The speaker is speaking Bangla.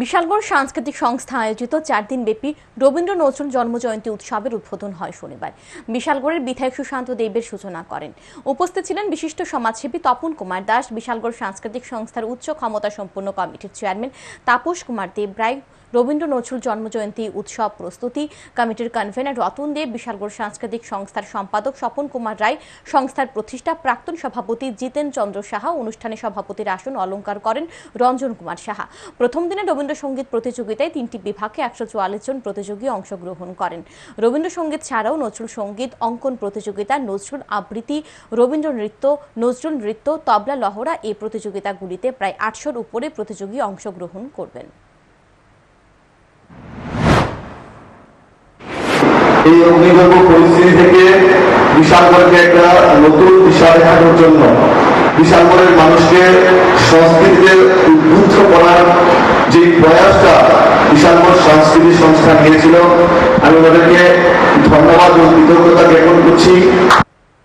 বিশালগড় সাংস্কৃতিক সংস্থা আয়োজিত চার দিন ব্যাপী রবীন্দ্র নজরুল জন্মজয়ন্তী উৎসবের উদ্বোধন হয় শনিবার। বিশালগড়ের বিধায়ক সুশান্ত দেবের সূচনা করেন। উপস্থিত ছিলেন বিশিষ্ট সমাজসেবী তপন কুমার দাস, বিশালগড় সাংস্কৃতিক সংস্থার উচ্চ ক্ষমতা সম্পন্ন কমিটির চেয়ারম্যান তাপস কুমার দেব রায় রবীন্দ্র নজরুল জন্মজয়ন্তী উৎসব প্রস্তুতি। কমিটির কনভেনার রতন দেব বিশালগড় সাংস্কৃতিক সংস্থার সম্পাদক স্বপন কুমার রায়, সংস্থার প্রতিষ্ঠা প্রাক্তন সভাপতি জিতেন চন্দ্র সাহা, অনুষ্ঠানে সভাপতির আসন অলঙ্কার করেন রঞ্জন কুমার সাহা। প্রথম দিনে রবীন্দ্রসঙ্গীত প্রতিযোগিতায় তিনটি বিভাগে একশো চুয়াল্লিশ জন প্রতিযোগী অংশগ্রহণ করেন। রবীন্দ্রসঙ্গীত ছাড়াও নজরুল সংগীত, অঙ্কন প্রতিযোগিতা, নজরুল আবৃত্তি, রবীন্দ্র নৃত্য, নজরুল নৃত্য, তবলা লহরা এই প্রতিযোগিতাগুলিতে প্রায় আটশোর উপরে প্রতিযোগী অংশগ্রহণ করবেন। এই অগ্নিগর্ভ পরিস্থিতি থেকে বিশালগড়কে একটা নতুন দিশা দেখানোর জন্য বিশালগড়ের মানুষকে সংস্কৃতিতে উদ্বুদ্ধ করার যে প্রয়াসটা বিশালগড় সংস্কৃতি সংস্থা নিয়েছিল, আমি ওদেরকে ধন্যবাদ ও কৃতজ্ঞতা জ্ঞাপন করছি।